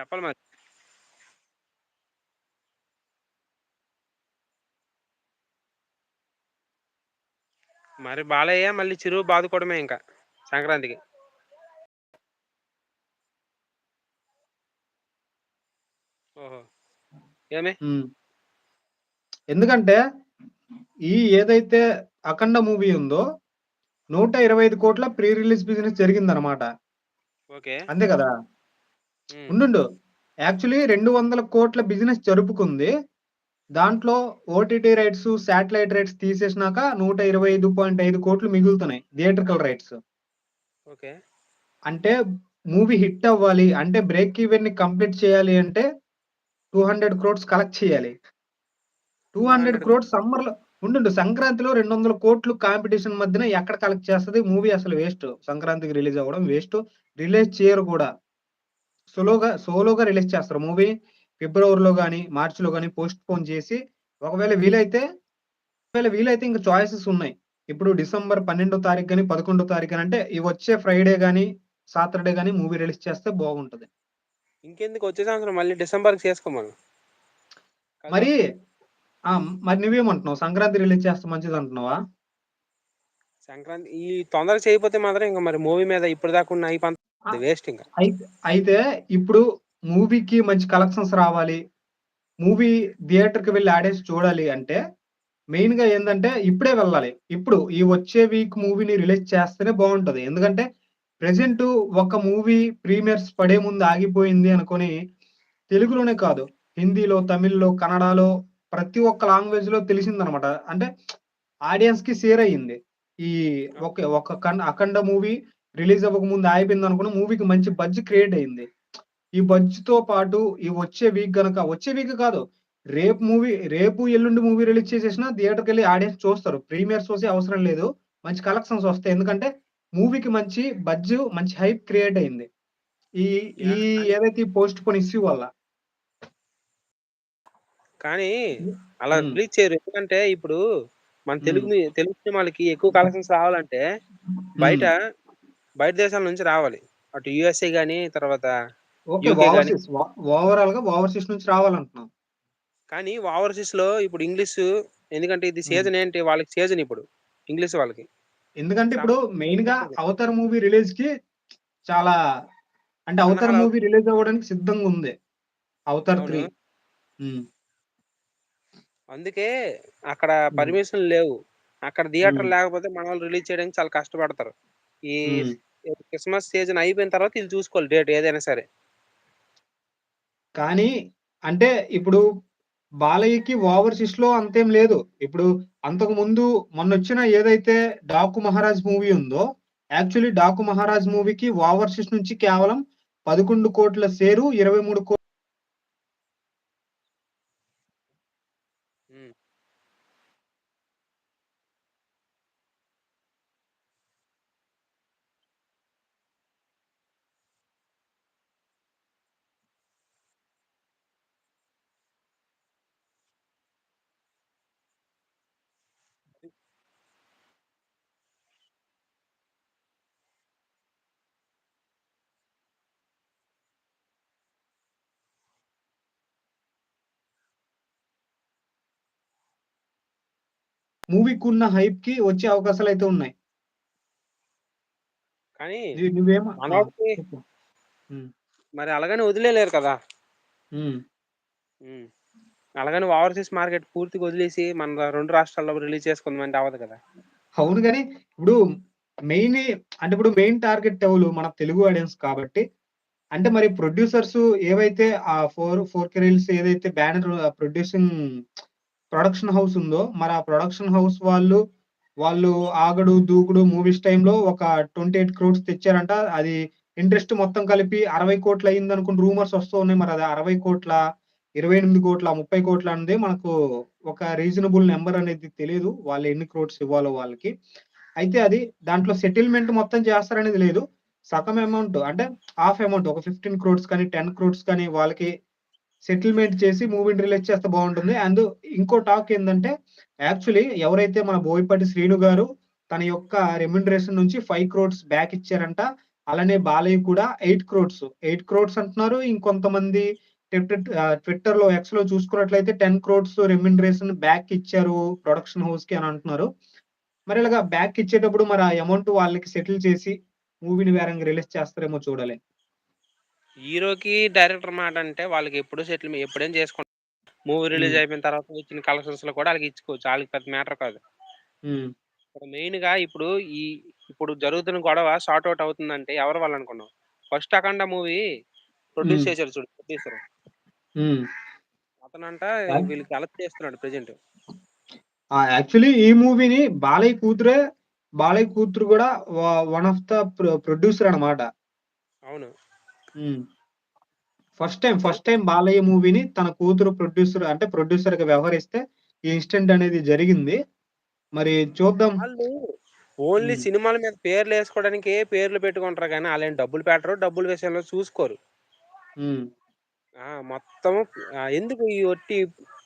చెప్పాలి మరి. మరి బాలయ్య మళ్ళీ చిరు బాదుకోవడమే ఇంకా సంక్రాంతికి. ఓహో! ఏమి? ఎందుకంటే, ఈ ఏదైతే 'అఖండ' మూవీ ఉందో 125,00,00,000 ప్రీ రిలీజ్ బిజినెస్ జరిగిందనమాట. ఓకే. అంతే కదా! ఉండుండు. యాక్చువల్లీ 200,00,00,000 బిజినెస్ జరుపుకుంది. దాంట్లో ఓటీటీ రైట్స్, శాటిలైట్ రైట్స్ తీసేసినాక 125.5,00,00,000 మిగులుతున్నాయి. Theatrical rights. ఓకే. అంటే మూవీ హిట్ అవ్వాలి. అంటే బ్రేక్ ఈవెన్‌ని కంప్లీట్ చేయాలి అంటే 200,00,00,000 కలెక్ట్ చేయాలి. 200 200,00,00,000 సమ్మర్‌లో ఉండుండు. సంక్రాంతిలో 200,00,00,000 కాంపిటీషన్ మధ్యన ఎక్కడ కలెక్ట్ చేస్తది? మూవీ అసలు వేస్ట్. సంక్రాంతికి రిలీజ్ అవ్వడం వేస్ట్. రిలీజ్ చేయరు కూడా. సోలోగా సోలోగా రిలీజ్ చేస్తారు. మూవీ ఫిబ్రవరిలో గాని, మార్చ్‌లో గాని పోస్ట్‌పోన్ చేసి ఒకవేళ వీలైతే ఒకవేళ వీలైతే ఇంక చాయిసెస్ ఉన్నాయి. ఇప్పుడు డిసెంబర్ 12 తారీఖు గాని, 11 తారీఖు గాని అంటే ఈ వచ్చే ఫ్రైడే గాని, సాటర్‌డే గాని మూవీ రిలీజ్ చేస్తే బాగుంటది. ఇంకెందుకు వచ్చే సంవత్సరం మళ్ళీ డిసెంబర్‌కి చేసుకోమను. మరి! మరి నువ్వేమంటున్నావు? సంక్రాంతి రిలీజ్ చేస్తే మంచిదంటున్నావా? సంక్రాంతి ఈ తొందరగా చేయకపోతే మాత్రం ఇంక మరి మూవీ మీద ఇప్పటిదాకా ఉన్న హైప్ ఆ! అంతా వేస్ట్ ఇంక. అయితే ఇప్పుడు మూవీకి మంచి కలెక్షన్స్ రావాలి. మూవీ థియేటర్‌కి వెళ్ళి ఆడేసి చూడాలి అంటే మెయిన్‌గా ఏందంటే ఇప్పుడే వెళ్ళాలి. ఇప్పుడు ఈ వచ్చే వీక్ మూవీని రిలీజ్ చేస్తేనే బావుంటది. ఎందుకంటే ప్రెజెంటు ఒక మూవీ ప్రీమియర్స్ పడే ముందు ఆగిపోయింది అనుకోని తెలుగులోనే కాదు హిందీలో, తమిళ్‌లో, కన్నడలో ప్రతి ఒక్క లాంగ్వేజ్‌లో తెలిసిందనమాట. అంటే ఆడియన్స్‌కి షేర్ అయింది. ఈ. ఒక కన్ 'అఖండ' మూవీ రిలీజ్ అవ్వకముందు ఆగిపోయిందనుకున్న మూవీకి మంచి బజ్ క్రియేట్ అయింది. ఈ బజ్‌తో పాటు ఈ వచ్చే వీక్ గనక వచ్చే వీక్ కాదు. రేపు మూవీ రేపు, ఎల్లుండి మూవీ రిలీజ్ చేసేసినా థియేటర్‌కెళ్ళి ఆడియన్స్ చూస్తారు. ప్రీమియర్ షోసే అవసరం లేదు. మంచి కలెక్షన్స్ వస్తాయి. ఎందుకంటే మూవీకి మంచి బజ్, మంచి హైప్ క్రియేట్ అయింది. ఈ ఈ! ఏదైతే ఈ పోస్ట్‌పోన్ ఇష్యూ వల్ల. కానీ అలా. రిలీజ్ చేయరు. ఎందుకంటే ఇప్పుడు మన తెలుగు తెలుగు సినిమాలకి ఎక్కువ కలెక్షన్స్ రావాలంటే బయట. బయట దేశాల నుంచి రావాలి. అటు యూఎస్ఏ గాని, తర్వాత. ఓవర్‌సీస్ ఓవర్‌సీస్ నుంచి. కానీ ఓవర్‌సీస్‌లో ఇప్పుడు ఇంగ్లీషు ఎందుకంటే ఇది. సీజన్ ఏంటి? వాళ్ళకి సీజన్ ఇప్పుడు. ఇంగ్లీష్ వాళ్ళకి. ఎందుకంటే ఇప్పుడు మెయిన్‌గా తప్పదు. 'అవతార్' మూవీ రిలీజ్‌కి చాలా అంటే 'అవతార్' మూవీ రిలీజ్ అవ్వడానికి సిద్ధంగా ఉంది. 'అవతార్ అవును. 3' హ్మ్. అందుకే అక్కడ హ్మ్. పర్మిషన్‌లు లేవు. అక్కడ థియేటర్. లేకపోతే మనోళ్ళు రిలీజ్ చేయడానికి చాలా కష్టపడతారు. ఈ హ్మ్. క్రిస్మస్ సీజన్ అయిపోయిన తర్వాత ఈళ్ళు చూసుకోవాలి డేట్ ఏదైనా సరే. కానీ అంటే ఇప్పుడు బాలయ్యకి ఓవర్‌సీస్‌లో అంతేం లేదు. ఇప్పుడు అంతకుముందు మొన్నొచ్చిన ఏదైతే 'డాకు మహారాజ్' మూవీ ఉందో యాక్చువల్లీ 'డాకు మహారాజ్' మూవీకి ఓవర్‌సీస్ నుంచి కేవలం 11,00,00,000 షేరు 23 మూవీకున్న హైప్‌కి వచ్చే అవకాశాలైతే ఉన్నాయి. కానీ ని నువ్వేమ ఆ! మనోడికి చెప్పు. హ్మ్. మరి అలాగని వదిలేయలేరు కదా! అలాగని ఓవర్‌సీస్ మార్కెట్ పూర్తిగా వదిలేసి మన 2 రాష్ట్రాల్లో రిలీజ్ చేసుకుందామంటే అవ్వదు కదా! అవును గాని ఇప్పుడు మెయినే అంటే ఇప్పుడు మెయిన్ టార్గెట్ ఎవలు మన తెలుగు ఆడియన్స్ కాబట్టి అంటే మరి ప్రొడ్యూసర్స్ ఏవైతే ఆ 4, 4 రీల్స్ ఏదైతే బ్యానర్ ప్రొడ్యూసింగ్ ప్రొడక్షన్ హౌస్ ఉందో మరి ఆ ప్రొడక్షన్ హౌస్ వాళ్ళు, వాళ్ళు 'ఆగడు దూకుడు' మూవీస్ టైంలో ఒక ట్వంటీ ఎయిట్ క్రోడ్స్ తెచ్చారంట. అది ఇంట్రెస్ట్ మొత్తం కలిపి అరవై కోట్ల అయిందనుకుని రూమర్స్ వస్తూ ఉన్నాయి. మరి అది అరవై కోట్ల ఇరవై ఎనిమిది కోట్ల ముప్పై కోట్ల అనేది మనకు ఒక రీజనబుల్ నెంబర్ అనేది తెలియదు వాళ్ళు ఎన్ని క్రోడ్స్ ఇవ్వాలో వాళ్ళకి. అయితే అది దాంట్లో సెటిల్‌మెంట్ మొత్తం చేస్తారనేది లేదు. సగం అమౌంట్ అంటే హాఫ్ అమౌంట్ ఒక ఫిఫ్టీన్ క్రోడ్స్ కానీ, టెన్ క్రోడ్స్ కానీ వాళ్ళకి సెటిల్‌మెంట్ చేసి మూవీని రిలీజ్ చేస్తే బాగుంటుంది అండ్ ఇంకో టాక్ ఏంటంటే యాక్చువల్లీ ఎవరైతే మన బోయపాటి శ్రీను గారు తన యొక్క రెమ్యునరేషన్ నుంచి ఫైవ్ క్రోడ్స్ బ్యాక్ ఇచ్చారంట. అలానే బాలయ్య కూడా ఎయిట్ క్రోడ్స్ ఎయిట్ క్రోడ్స్ అంటున్నారు. ఇంకొంతమంది ట్విట్టర్లో ట్విట్టర్‌లో, ఎక్స్‌లో చూసుకున్నట్లయితే టెన్ క్రోడ్స్ రెమ్యునరేషన్ బ్యాక్ ఇచ్చారు ప్రొడక్షన్ హౌస్కి అని అంటున్నారు. మరి ఇలాగా బ్యాక్ ఇచ్చేటప్పుడు మరి ఆ అమౌంట్ వాళ్ళకి సెటిల్ చేసి మూవీని వేరంగా రిలీజ్ చేస్తారేమో చూడాలి. హీరోకి, డైరెక్టర్ మాట అంటే వాళ్ళకి ఎప్పుడూ సెటిల్ ఎప్పుడైనా చేసుకుంటారు. Movie release. అయిపోయిన తర్వాత వచ్చిన కలెక్షన్స్‌లో కూడా ఆళ్ళకి ఇచ్చుకోవచ్చు. ఆళ్ళకి పెద్ద మ్యాటర్ కాదు. ఇక్కడ మెయిన్‌గా ఇప్పుడు ఈ ఇప్పుడు జరుగుతున్న గొడవ సార్ట్ ఔట్ అవుతుందంటే ఎవరి వల్ల అనుకున్నావు? First 'Akhanda' movie produce. చేసాడు చూడు ప్రొడ్యూసర్. అతనంట వీళ్ళకి కలెక్ట్ చేస్తున్నాడు ప్రెజెంట్. ఆ! యాక్చువల్లీ ఈ మూవీని బాలయ్య కూతురే బాలయ్య కూతురు వ one of the pro producer అన్నమాట. అవును. First time, first time Balayya మూవీని తన కూతురు ప్రొడ్యూసర్ అంటే ప్రొడ్యూసర్‌గా వ్యవహరిస్తే ఈ ఇన్సిడెంట్ అనేది జరిగింది. మరి చూద్దాం. ఓన్లీ. సినిమాల మీద పేర్లేసుకోవడానికే పేర్లు పెట్టుకుంటారు గానీ ఆళ్ళేం డబ్బులు పెట్టరు. డబ్బుల విషయంలో చూసుకోరు. మొత్తం ఎందుకు ఈ ఒట్టి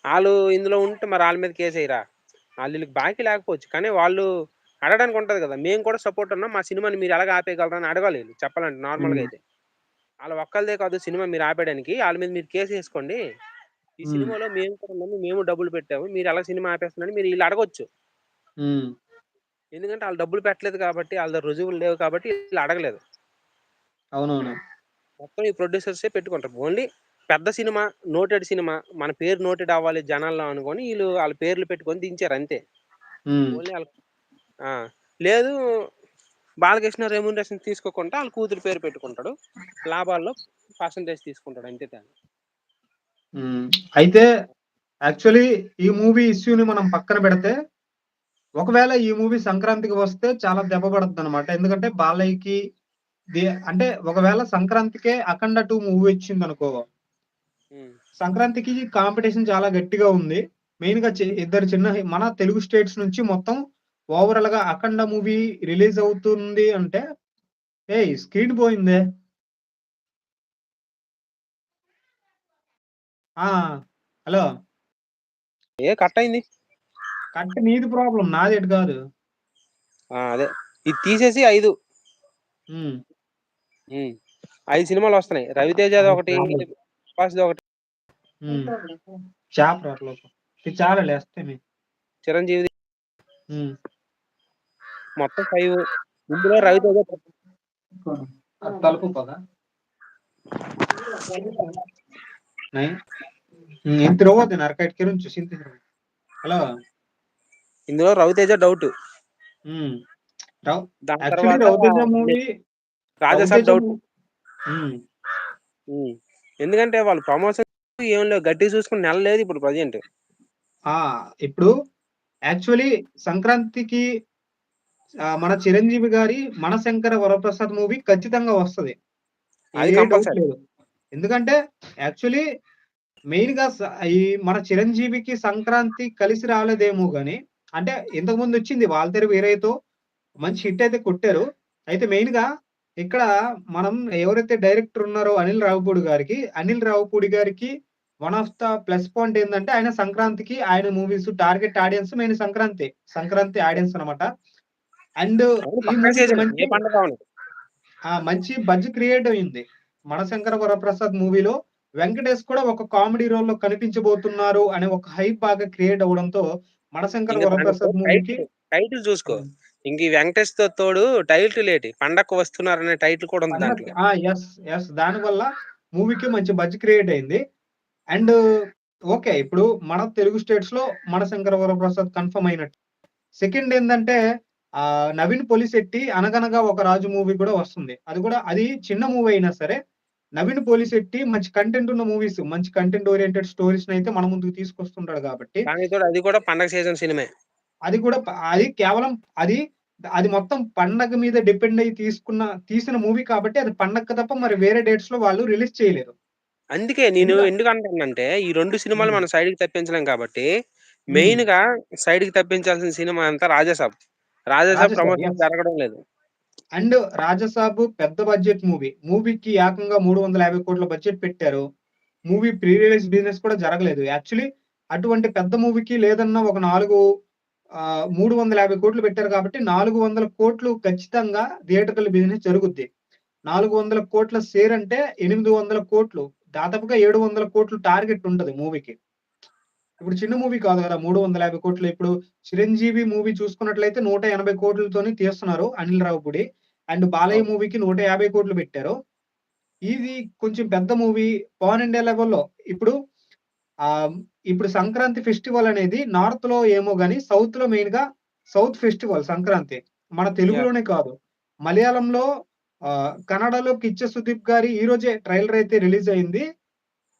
ఆళ్ళు ఇందులో ఉంటే మరి ఆళ్ళ మీద కేసేయరా? ఆళ్ళు ఈళ్ళకి బాకీ లేకపోవచ్చు. కానీ వాళ్ళు అడగడానికి ఉంటది గదా! మేము కూడా సపోర్ట్ ఉన్నాం. మా సినిమాని మీరు ఎలాగ ఆపేయగలరు అని అడగాలి చెప్పాలంటే నార్మల్‌గా. అయితే. ఆళ్ళ ఒక్కళ్ళదే కాదు సినిమా మీరు ఆపేయడానికి. ఆళ్ళ మీద మీరు కేసేసుకోండి. ఈ హ్మ్. సినిమాలో మేము కూడా ఉన్నాము. మేము డబ్బులు పెట్టాము. మీరు ఎలా సినిమా ఆపేస్తున్నారని మీరు ఈళ్ళు అడగొచ్చు. ఎందుకంటే ఆళ్ళు డబ్బులు పెట్టలేదు కాబట్టి, దగ్గర రుజువులు లేవు కాబట్టి ఈళ్ళు అడగలేదు. అవునవును. మొత్తం ఈ ప్రొడ్యూసర్సే పెట్టుకుంటారు. ఓన్లీ పెద్ద సినిమా, నోటెడ్ సినిమా, మన పేరు నోటెడ్ అవ్వాలి జనాల్లో అనుకోని ఈళ్ళు ఆళ్ళ పేర్లు పెట్టుకొని దించారు అంతే. ఓన్లీ ఆ! లేదు బాలకృష్ణ రెమ్యూనరేషన్ తీసుకోకుండా ఆళ్ళ కూతురు పేరు పెట్టుకుంటాడు. లాభాల్లో పర్సెంటేజ్ తీసుకుంటాడు అంతే తేడా. అయితే యాక్చువల్లీ ఈ మూవీ ఇష్యూని మనం పక్కన పెడితే ఒకవేళ ఈ మూవీ సంక్రాంతికి వస్తే చాలా దెబ్బ పడద్దనమాట. ఎందుకంటే బాలయ్యకి అంటే ఒకవేళ సంక్రాంతికే 'అఖండ 2' మూవీ వచ్చిందనుకో హ్మ్. సంక్రాంతికి కాంపిటీషన్ చాలా గట్టిగా ఉంది. మెయిన్‌గా చి ఇద్దరు చిన్న మన తెలుగు స్టేట్స్ నుంచి మొత్తం ఓవరాల్‌గా 'అఖండ' మూవీ రిలీజ్ అవుతుంది అంటే ఏయ్! స్క్రీన్ పోయిందే. ఆ! హలో! ఏ కట్ అయింది. కట్ నీది ప్రాబ్లమ్ నాదేటి కాదు. ఆ! అదే. ఇది తీసేసి 5 హ్మ్. హ్మ్. 5 సినిమాలొస్తున్నాయి. 'రవితేజ'ది ఒకటి, ఒకటి. చాప్. 'చిరంజీవిది' హ్మ్. మొత్తం 5 ఇందులో 'రవితేజ' తలుపు. ఇంత నరకైట్ సింతి హలో! ఇందులో 'రవితేజ' డౌటు. 'రాజాసాబ్' డౌటు. ఎందుకంటే వాళ్ళు ప్రమోషన్ ఏం లేవు. గట్టిగా చూసుకుంటే నెల లేదు ఇప్పుడు ప్రెజెంట్. ఆ! ఇప్పుడు యాక్చువల్లీ సంక్రాంతికి మన 'చిరంజీవి' గారి 'మనశంకర వరప్రసాద్' మూవీ ఖచ్చితంగా వస్తది. ఎందుకంటే యాక్చువల్లీ మెయిన్‌గా స ఈ మన 'చిరంజీవికి' సంక్రాంతి కలిసి రాలేదేమో గాని, అంటే ఇంతకుముందొచ్చింది 'వాల్తేరు వీరయ్యతో' మంచి హిట్ అయితే కొట్టారు. అయితే మెయిన్‌గా ఇక్కడ మనం ఎవరైతే డైరెక్టర్ ఉన్నారో 'అనిల్ రావిపూడి' గారికి, 'అనిల్ రావిపూడి' గారికి one of the plus point ఏందంటే ఆయన సంక్రాంతికి ఆయన movies target audience main Sankranti. Sankranti audience అన్నమాట. అండ్. మంచి పండగ బజ్ క్రియేట్ అయింది. 'మనశంకర వరప్రసాద్' మూవీలో వెంకటేష్ కూడా ఒక కామెడీ రోల్‌లో కనిపించబోతున్నారు అనే ఒక హైప్ బాగా క్రియేట్ ఇంక దానికి వరప్రసాద్' మూవీకి టైటిల్, చూసుకో. ఇంక ఈ 'వెంకటేష్‌తో' తోడు టైటిల్ ఏటి 'పండక్కు వస్తున్నారనే' టైటిల్ కూడా ఉంది దాంట్లో. ఆ! యెస్. యెస్. దానివల్ల మూవీకి మంచి బజ్ క్రియేట్ అయింది. And okay. ఇప్పుడు మన తెలుగు స్టేట్స్‌లో 'మనశంకర వరప్రసాద్' కన్ఫర్మ్ అయినట్టు. సెకండ్ ఏందంటే ఆహ్, 'నవీన్ పొలిశెట్టి' 'అనగనగా ఒక రాజు' మూవీ కూడా వస్తుంది. అది కూడా అది చిన్న మూవీ అయినా సరే 'నవీన్ పొలిశెట్టి' మంచి కంటెంట్ ఉన్న మూవీస్, మంచి కంటెంట్ ఓరియెంటెడ్ స్టోరీస్‌నైతే మన ముందుకు తీసుకొస్తుంటాడు కాబట్టి అది కూడా పండగ సీజన్ సినిమే. అది కూడా అది కేవలం అది అది మొత్తం పండగ మీద డిపెండ్ అయ్యి తీసుకున్న తీసిన మూవీ కాబట్టి అది పండగకి తప్ప మరి వేరే డేట్స్‌లో వాళ్ళు రిలీజ్ చేయలేరు. అందుకే నేను ఎందుక ఎందుకంటున్నానంటే ఈ 2 సినిమాలు. మనం సైడ్‌కి తప్పించలేం కాబట్టి హ్మ్. మెయిన్‌గా సైడ్‌కి తప్పించాల్సిన సినిమా అంతా 'రాజాసాబ్'. 'రాజాసాబ్' ప్రమోషన్. జరగడం లేదు. అండ్ 'రాజసాబ్' పెద్ద బడ్జెట్ మూవీ. మూవీకి ఏకంగా 350,00,00,000 బడ్జెట్ పెట్టారు. మూవీ ప్రీ రిలీజ్ బిజినెస్ కూడా జరగలేదు. యాక్చువల్లీ అటువంటి పెద్ద మూవీకి లేదన్నా ఒక 4 ఆహ్, 350,00,00,000 పెట్టారు కాబట్టి 400,00,00,000 ఖచ్చితంగా థియేట్రికల్ బిజినెస్ జరుగుద్ది. 400,00,00,000 షేర్ అంటే 800,00,00,000 దాదాపుగా 700,00,00,000 టార్గెట్ ఉంటది మూవీకి. ఇప్పుడు చిన్న మూవీ కాదు గదా! 350,00,00,000 ఇప్పుడు 'చిరంజీవి' మూవీ చూసుకున్నట్లయితే 180,00,00,000తోని తీస్తున్నారు 'అనిల్ రావిపూడి.' అండ్ 'బాలయ్య'. మూవీకి 150,00,00,000 పెట్టారు. ఇది కొంచెం పెద్ద మూవీ పాన్ ఇండియా లెవెల్‌లో ఇప్పుడు ఆహ్, ఇప్పుడు సంక్రాంతి ఫెస్టివల్ అనేది నార్త్‌లో ఏమో గాని సౌత్‌లో మెయిన్‌గా సౌత్ ఫెస్టివల్ సంక్రాంతి. మన! తెలుగులోనే కాదు. మలయాళంలో కన్నడలో 'కిచ్చ సుదీప్' గారి ఈరోజే ట్రైలర్ అయితే రిలీజ్ అయింది.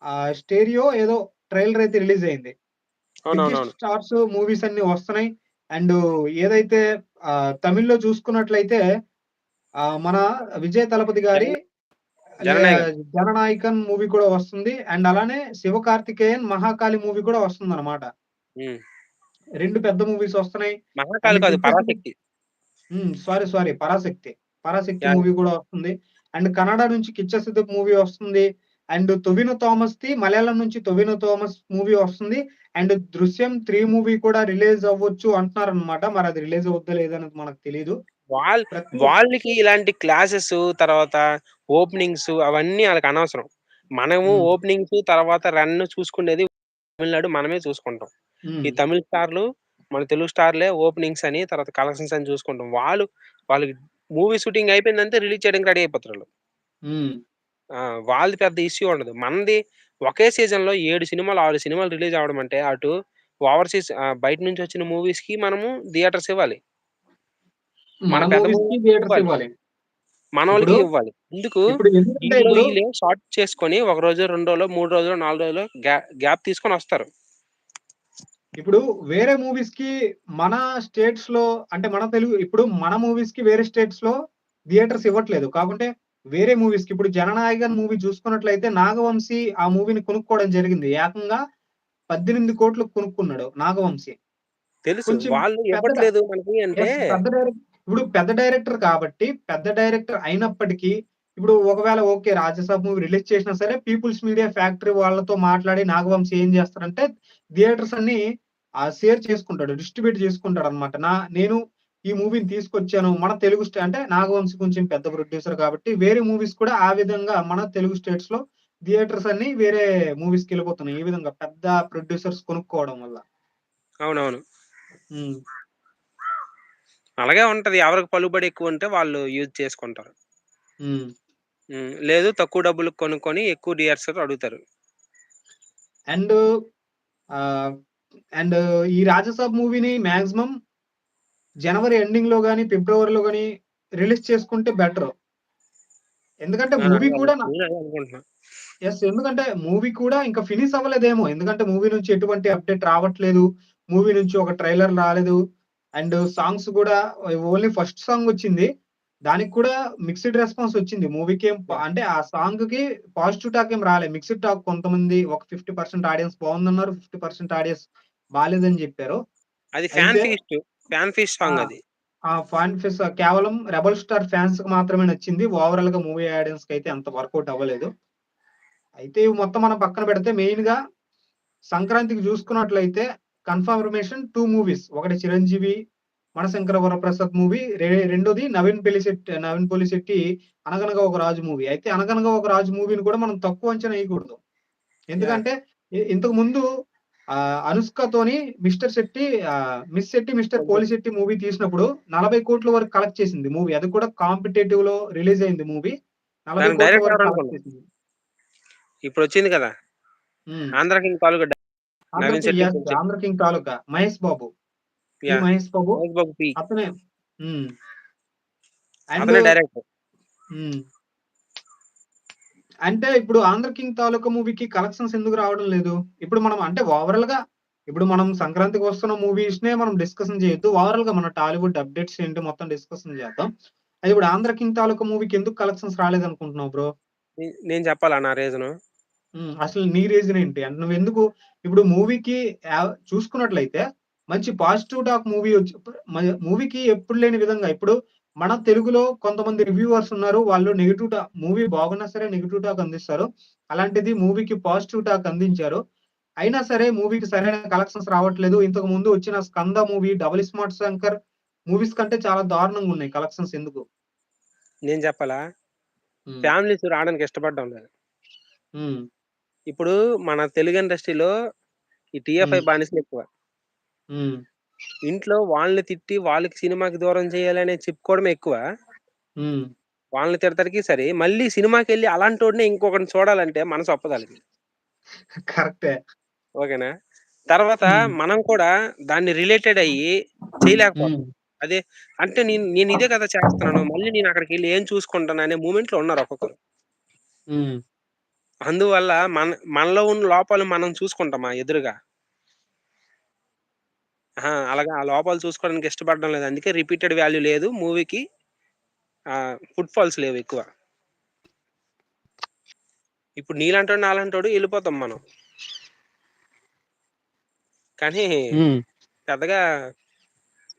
ఆహ్, 'స్టేరియో' ఏదో ట్రైలర్ అయితే రిలీజ్ అయింది. స్టార్స్ మూవీస్ అన్నీ వస్తున్నాయి. అండ్ ఏదైతే తమిళ్‌లో చూసుకున్నట్లయితే మన విజయ్ తలపతి గారి 'జననాయకన్.' మూవీ కూడా వస్తుంది. అండ్ అలానే 'శివకార్తికేయన్', 'మహాకాళి' మూవీ కూడా వస్తుందన్నమాట. హ్మ్. 2 పెద్ద మూవీస్ వస్తున్నాయి. Sorry, sorry 'Parasakthi.' 'Parasakthi'! Movie కూడా వస్తుంది. అండ్ కన్నడ నుంచి 'కిచ్చ మూవీ వస్తుంది. అండ్ 'టొవినో థామస్‌ది' మలయాళం నుంచి 'టొవినో థామస్' మూవీ వస్తుంది. అండ్ 'దృశ్యం 3' మూవీ కూడా రిలీజ్ అవ్వచ్చు అంటున్నారన్నమాట. మరి అది రిలీజ్ అవుద్దో లేదో అనేది మనకు తెలీదు. వాళ్ ప్రతి వాళ్ళకి ఇలాంటి క్లాసెసు, తర్వాత ఓపెనింగ్స్ అవన్నీ ఆళ్ళకి అనవసరం. మనము. ఓపెనింగ్స్ తర్వాత రన్ చూసుకునేది తమిళనాడు మనమే చూసుకుంటాం. ఈ. తమిళ్ స్టార్‌లు మన తెలుగు స్టార్‌లే ఓపెనింగ్స్ అని, తర్వాత కలెక్షన్స్ అని చూసుకుంటాం. వాళ్ళు వాళ్ళకి మూవీ షూటింగ్ అయిపోయిందంటే రిలీజ్ చేయడానికి రెడీ. ఆ! వాళ్ళది పెద్ద ఇష్యూ ఉండదు. మనది ఒకే సీజన్‌లో 7 సినిమాలు, 6 సినిమాలు రిలీజ్ అవ్వడం అంటే అటు ఓవర్‌సీస్ బయట నుంచి వచ్చిన మూవీస్‌కి మనము థియేటర్స్ ఇవ్వాలి. మన మన పెద్ద మూవీస్‌కి థియేటర్స్ ఇవ్వాలి. ఎందుకు షార్ట్ చేసుకొని ఒక రోజో, 2 రోజులో, 3 రోజులో, 4 రోజులో గ్యా గ్యాప్ తీసుకొనొస్తారు. ఇప్పుడు వేరే మూవీస్‌కి మన స్టేట్స్‌లో అంటే మన తెలుగు ఇప్పుడు మన మూవీస్‌కి వేరే స్టేట్స్‌లో థియేటర్స్ ఇవ్వట్లేదు. కాకుంటే వేరే మూవీస్‌కి ఇప్పుడు 'జననాయకన్' మూవీ చూసుకున్నట్లయితే 'నాగవంశి' ఆ మూవీని కొనుక్కోవడం జరిగింది. ఏకంగా 18,00,00,000కి కొనుక్కున్నాడు 'నాగవంశి.' తెలుసు. వాళ్ళు ఇవ్వట్లేదు మనకి అంటే ఇప్పుడు పెద్ద డైరెక్టర్ కాబట్టి, పెద్ద డైరెక్టర్ అయినప్పటికీ ఇప్పుడు ఒకవేళ ఓకే. 'రాజసాబ్' మూవీ రిలీజ్ చేసినా సరే పీపుల్స్ మీడియా ఫ్యాక్టరీ వాళ్ళతో మాట్లాడి నాగవంశి ఏం చేస్తాడంటే థియేటర్స్ అన్నీ షేర్ చేసుకుంటాడు. డిస్ట్రిబ్యూట్ చేసుకుంటాడన్నమాట. నా నేను ఈ మూవీని తీసుకొచ్చాను. మన తెలుగు స్టే అంటే నాగవంశి కొంచెం పెద్ద ప్రొడ్యూసర్ కాబట్టి వేరే మూవీస్ కూడా ఆ విధంగా మన తెలుగు స్టేట్స్‌లో థియేటర్స్ అన్నీ వేరే మూవీస్‌కెళ్ళిపోతున్నాయి. ఈ విధంగా పెద్ద ప్రొడ్యూసర్స్ కొనుక్కోవడం వల్ల. అవునవును. అలాగే ఉంటది. ఎవరికి పలుకుబడి ఎక్కువుంటే వాళ్ళు యూజ్ చేసుకుంటారు. లేదు తక్కువ డబ్బులకి కొనుక్కొని ఎక్కువ థియేటర్స్ అడుగుతారు. అండ్ అండ్ ఈ 'రాజసాబ్' మూవీని మాక్సిమం జనవరి ఎండింగ్‌లో గాని, ఫిబ్రవరిలో గాని రిలీజ్ చేసుకుంటే బెటరు. ఎందుకంటే! మూవీ కూడా. యెస్. ఎందుకంటే మూవీ కూడా ఇంకా ఫినిష్ అవ్వలేదేమో. ఎందుకంటే మూవీ నుంచి ఎటువంటి అప్డేట్ రావట్లేదు. మూవీ నుంచి ఒక ట్రైలర్ రాలేదు. అండ్ సాంగ్స్ కూడా ఓన్లీ ఫస్ట్ సాంగ్ వచ్చింది. దానికి కూడా మిక్స్డ్ రెస్పాన్స్ వచ్చింది. మూవీకేం యాహ్! అంటే ఆ సాంగ్‌కి పాజిటివ్ టాక్ ఏం రాలే. మిక్స్డ్ టాక్ కొంతమంది ఒక 50% ఆడియన్స్ బావుందన్నారు. 50% ఆడియన్స్ బాలేదని జెప్పారు. అది ఫ్యాన్. ఫ్యాన్ ఫీస్ట్ ఆ! సాంగ్ అది. ఆ! ఫాన్ ఫెస్ కేవలం 'రెబెల్ స్టార్' ఫ్యాన్స్‌కి మాత్రమే నచ్చింది. ఓవరాల్‌గా మూవీ ఆడియన్స్‌కైతే అంత వర్కౌట్ అవ్వలేదు. అయితే ఇవి మొత్తం మనం పక్కన పెడితే మెయిన్‌గా సంక్రాంతికి చూసుకున్నట్లయితే కన్ఫర్మేషన్ 2 మూవీస్. ఒకటి 'చిరంజీవి', 'మనశంకర వరప్రసాద్' మూవీ. రెండోది 'నవీన్ పెళ్ళిశెట్టి' 'నవీన్ పోలిశెట్టి' 'అనగనగా ఒక రాజు' మూవీ. అయితే 'అనగనగా ఒక రాజు' మూవీని కూడా మనం తక్కువ అంచనా ఎయకూడదు. యాహ్! ఎందుకంటే ఇంతకు ముందు 'అనుష్కతోని' 'mister Shetty' 'miss Shetty mister Polishetty' movie తీసినప్పుడు 40,00,00,000 వరకు కలెక్ట్ చేసింది మూవీ. అది కూడా కాంపిటేటివ్‌లో రిలీజ్ అయింది మూవీ. దానికి 40,00,00,000 డైరెక్టర్ వరకు కలెక్ట్ ఎవరనుకున్నావు? చేసింది. ఇప్పుడొచ్చింది కదా! 'ఆంధ్ర కింగ్' తాలూకా 'ఆంధ్ర కింగ్' శెట్టి తాలూకా 'మహేష్ బాబు'. మహేష్ బాబు. అతనే డైరెక్టర్. అంటే ఇప్పుడు 'ఆంధ్ర కింగ్' తాలూకా మూవీకి కలెక్షన్స్ ఎందుకు రావడం లేదు? ఇప్పుడు మనం అంటే ఓవరాల్‌గా ఇప్పుడు మనం సంక్రాంతికి వస్తున్న మూవీస్‌నే మనం డిస్కషన్ చేయొద్దు. ఓవరాల్‌గా మన టాలీవుడ్ అప్డేట్స్ ఏంటి మొత్తం డిస్కషన్ చేద్దాం. అది ఇప్పుడు 'ఆంధ్ర కింగ్' తాలూకా మూవీకి ఎందుకు కలెక్షన్స్ రాలేదనుకుంటున్నావు బ్రో? నే నేను చెప్పాలా నా రీజను? అసలు నీ రీజన్ ఏంటి? అంటే నువ్వెందుకు ఇప్పుడు మూవీకి చూసుకున్నట్లయితే మంచి పాజిటివ్ టాక్ మూవీ వచ్చి మూవీకి ఎప్పుడు లేని విధంగా ఇప్పుడు మన తెలుగులో కొంతమంది రివ్యూవర్స్ ఉన్నారు. వాళ్ళు నెగెటివ్ టా మూవీ బాగున్నా సరే నెగెటివ్ టాక్ అందిస్తారు. అలాంటిది మూవీకి పాజిటివ్ టాక్ అందించారు. అయినా సరే మూవీకి సరైన కలెక్షన్స్ రావట్లేదు. ఇంతకు ముందు వచ్చిన 'Skanda' movie, 'double smart Shankar' movies కంటే చాలా దారుణంగా ఉన్నాయి కలెక్షన్స్ ఎందుకు? నేను చెప్పాలా? ఫ్యామిలీస్ రావడానికి ఇష్టపడడం లేదు. ఇప్పుడు మన తెలుగు ఇండస్ట్రీలో ఈ టీఎఫ్ఐ హ్మ్. బానిసలెక్కువ. ఇంట్లో వాళ్ళని తిట్టి, వాళ్ళకి సినిమాకి దూరం చేయాలని చెప్పుకోవడమే ఎక్కువ. హ్మ్. వాళ్ళని తిడతానికి సరి, మళ్ళీ సినిమాకెళ్ళి అలాంటోడినే ఇంకొకడిని చూడాలంటే మనసొప్పదాళ్ళకి. కరెక్టే. ఓకేనా? తర్వాత హ్మ్. మనం కూడా దాన్ని రిలేటెడ్ అయ్యి చేయలేకపోతున్నాం. హ్మ్. అదే అంటే నేను నేనిదే కదా చేస్తున్నాను. మళ్ళీ నేనక్కడికెళ్ళి ఏం చూసుకుంటాను అనే మూమెంట్‌లో ఉన్నారు ఒక్కొక్కరు. హ్మ్. అందువల్ల మన మనలో ఉన్న లోపాలు మనం చూసుకుంటామా ఎదురుగా? అహా! అలాగా ఆ లోపాలు చూసుకోవడానికి ఇష్టపడడం లేదు. అందుకే రిపీటెడ్ వాల్యూ లేదు మూవీకి. ఆహ్, ఫుట్ ఫాల్స్ లేవెక్కువ. ఇప్పుడు నీలాంటోడు, నాలాంటోడు ఎళ్ళిపోతాం మనం. కానీ హ్మ్. పెద్దగా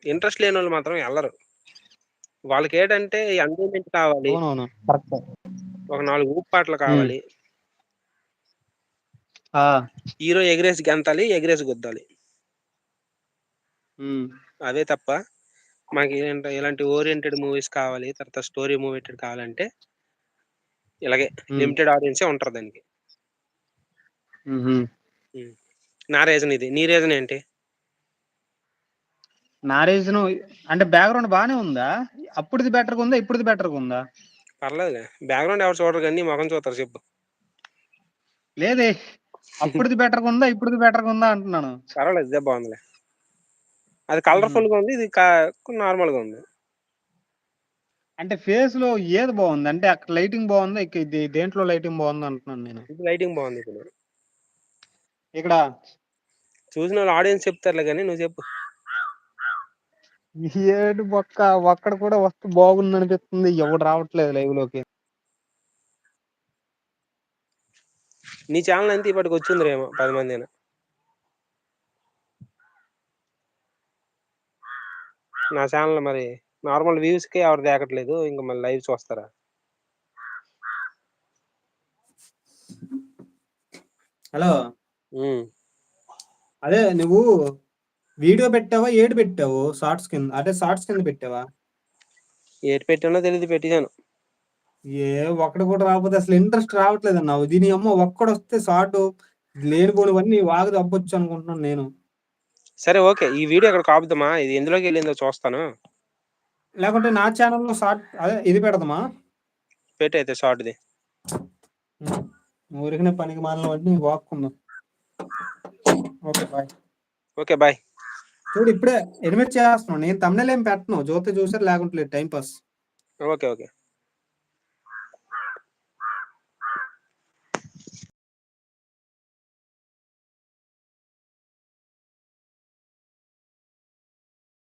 ఇంట్రెస్ట్ లేనోళ్ళు మాత్రం ఎళ్ళరు. వాళ్ళకేటంటే ఎంజాయ్‌మెంట్ కావాలి. అవునవును. కరెక్టే. ఒక 4 ఊపు పాటలు హ్మ్. కావాలి. ఆ! హీరో ఎగిరేసి గెంతాలి, ఎగిరేసి గుద్దాలి. అవే తప్ప మాకేంట ఇలాంటి ఓరియెంటెడ్ మూవీస్ కావాలి. తర్వాత స్టోరీ మూవేటెడ్ కావాలంటే ఇలాగే. లిమిటెడ్ ఆడియన్సే ఉంటారు దానికి. నా రీజన్ ఇది. నీ రీజన్ ఏంటి? నా రీజను అంటే బ్యాక్‌గ్రౌండ్ బానే ఉందా? అప్పుడిది బెటర్‌గుందా? ఇప్పుడిది బెటర్‌గుందా? పర్లేదులే. బ్యాక్‌గ్రౌండ్ ఎవరు చూడరు గానీ నీ మొఖం చూత్తారు చెప్పు. లేదే. అప్పుడిది బెటర్‌గుందా? ఇప్పుడిది బెటర్‌గుందా అంటున్నాను. పర్వాలేదు ఇదే బావుందిలే. అది హుహు. కలర్‌ఫుల్‌గా ఉంది. ఇది కా నార్మల్‌గా ఉంది. అంటే ఫేస్‌లో ఏది బావుంది? అంటే అక్కడ లైటింగ్? ఇక ఇది దేంట్లో లైటింగ్ బావుంది అంటున్నాను నేను. ఇది లైటింగ్ బావుంది ఇప్పుడు. ఇక్కడ చూసినోళ్ళు ఆడియన్స్ చెప్తారులే గానీ నువ్వు చెప్పు. ఏడు బొక్క ఒక్కడు కూడా వస్తే బాగుందనిపిస్తుంది. ఎవడు రావట్లేదు లైవ్‌లోకి. నీ ఛానెల్ అంతే ఈ పాటికి వచ్చుందిరేమో 10 మందైనా. నా ఛానెల్ మరి నార్మల్ వ్యూస్‌కే ఎవరు దేకట్లేదు. ఇంక మళ్ళీ లైవ్ చూస్తారా? హలో! అదే నువ్వు వీడియో పెట్టావా? ఏటి పెట్టావు? షార్ట్స్ కింద అంటే షార్ట్స్ కింద పెట్టావా? ఏటి పెట్టానో తెలీదు పెట్టేసాను. ఏ ఒక్కడు కూడా రాకపోతే అసలు ఇంట్రెస్ట్ రావట్లేదన్నావు. దీని అమ్మ ఒక్కడొస్తే షార్టు లేనిపోనివన్నీ వాగి దబ్బొచ్చు అనుకుంటున్నాను నేను. సరే ఓకే. ఈ వీడియో ఇక్కడికి ఆపుదామా? ఇది ఎందులోకెళ్ళిందో చూస్తాను. లేకుంటే నా ఛానెల్‌లో షార్ట్ అదే ఇది పెడదామా? పెట్టయితే షార్ట్‌ది. హ్మ్. ఊరికనే పనికి మాలినవన్నీ వాక్కుందాం. ఓకే. బాయ్. ఓకే. బాయ్. చూడు ఇప్పుడే ఎనిమిది చేస్తున్నాను. నేను థంబ్‌నెయిల్ ఏం పెట్టను. చూస్తే చూసారు లేకుంటే లేదు టైమ్ పాస్. ఓకే. ఓకే.